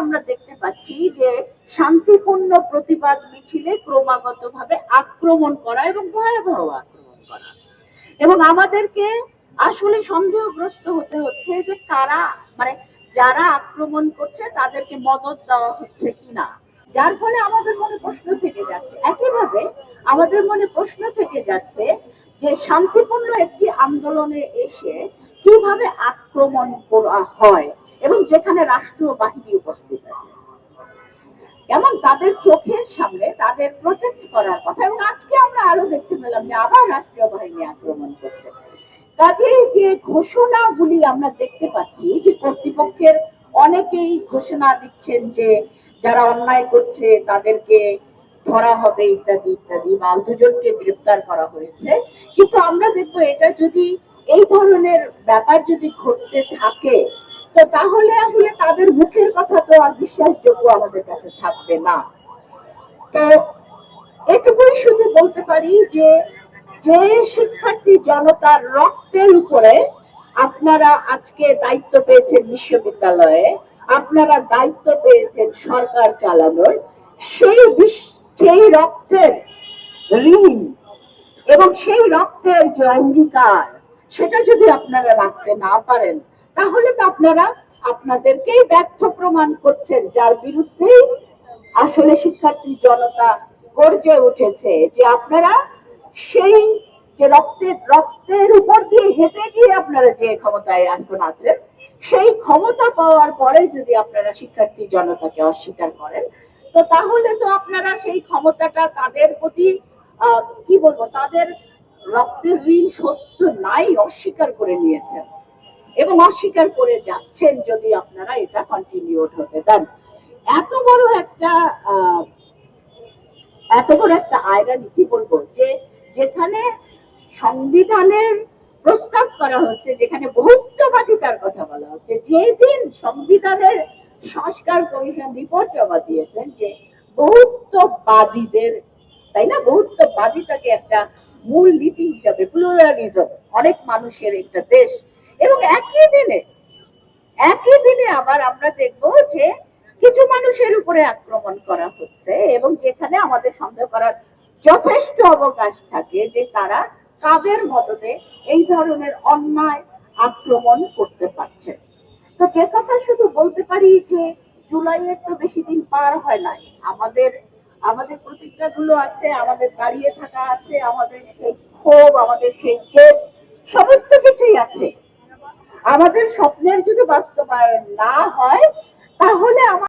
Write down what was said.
আমরা দেখতে পাচ্ছি যে শান্তিপূর্ণ প্রতিবাদ মিছিলে ক্রমাগত ভাবে আক্রমণ করা এবং ভয়াবহ আক্রমণ করা। এবং আমাদেরকে আসলে সন্দেহগ্রস্ত হতে হচ্ছে যে কারা মানে যারা আক্রমণ করছে তাদেরকে মদত দেওয়া হচ্ছে কিনা। যার ফলে আমাদের মনে প্রশ্ন থেকে যাচ্ছে। একইভাবে আমাদের মনে প্রশ্ন থেকে যাচ্ছে যে শান্তিপূর্ণ একটি আন্দোলনে এসে কীভাবে আক্রমণ করা হয়? এবং যেখানে রাষ্ট্রীয় বাহিনী উপস্থিত আছে। যেমন তাদের চোখের সামনে তাদের প্রোটেক্ট করার কথা এবং আজকে আমরা আরও দেখতে পেলাম যে আবার রাষ্ট্রীয় বাহিনী আক্রমণ করছে। কাজেই যে ঘোষণাগুলি আমরা দেখতে পাচ্ছি যে কর্তৃপক্ষের অনেকেই ঘোষণা দিচ্ছেন যে যারা অন্যায় করছে তাদেরকে ধরা হবে ইত্যাদি ইত্যাদি বা দুজনকে গ্রেফতার করা হয়েছে। কিন্তু আমরা দেখব এটা যদি এই ধরনের ব্যাপার যদি ঘটতে থাকে তো তাহলে আসলে তাদের মুখের কথা তো আর বিশ্বাসযোগ্য আমাদের কাছে থাকবে না। তো এটুকুই শুধু বলতে পারি যে যে শিক্ষার্থী জনতার রক্তের উপরে আপনারা আজকে দায়িত্ব পেয়েছেন বিশ্ববিদ্যালয়ে, আপনারা দায়িত্ব পেয়েছেন সরকার চালানোর, সেই সেই রক্তের ঋণ এবং সেই রক্তের যে অঙ্গীকার, সেটা যদি আপনারা রাখতে না পারেন তাহলে তো আপনারা আপনাদেরকেই ব্যর্থ প্রমাণ করছেন, যার বিরুদ্ধেই আসলে শিক্ষার্থী জনতা গর্জে উঠেছে যে আপনারা সেই যে রক্তের রক্তের উপর দিয়ে হেঁটে গিয়ে আপনারা যে ক্ষমতায় এখন আছেন, সেই ক্ষমতা পাওয়ার পরে যদি আপনারা শিক্ষার্থী জনতাকে অস্বীকার করেন, তো তাহলে তো আপনারা সেই ক্ষমতাটা তাদের প্রতি কি বলব, তাদের রক্তের ঋণ সত্য নাই, অস্বীকার করে নিয়েছেন। এবং অস্বীকার করে যাচ্ছেন যদি আপনারা এটা কন্টিনিউড হতে দেন। এত বড় একটা এত বড় একটা আয়রানি কি বলব যে যেখানে সংবিধানের প্রস্তাব করা হচ্ছে, যেখানে বহুত্ববাদিতার কথা বলা হচ্ছে। যেদিন সংবিধানের সংস্কার কমিশন রিপোর্ট জমা দিয়েছেন যে বহুত্ববাদীদের, তাই না? বহুত্ববাদিতাকে একটা মূল নীতি হিসাবে প্লুরালিজম অনেক মানুষের একটা দেশ এবং একই দিনে একই দিনে আবার আমরা দেখব যে কিছু মানুষের উপরে আক্রমণ করা হচ্ছে এবং যেখানে আমাদের সন্দেহ করার যথেষ্ট অবকাশ থাকে যে তারা কাদের মদতে এই ধরনের অন্যায় আক্রমণ করতে পারছে। তো যে কথা শুধু বলতে পারি যে জুলাইয়ের তো বেশি দিন পার হয় নাই। আমাদের আমাদের প্রতিজ্ঞাগুলো আছে, আমাদের দাঁড়িয়ে থাকা আছে, আমাদের সেই ক্ষোভ, আমাদের সেই জেদ, সমস্ত কিছুই আছে। আমাদের স্বপ্নের যদি বাস্তবায়ন না হয় তাহলে আমার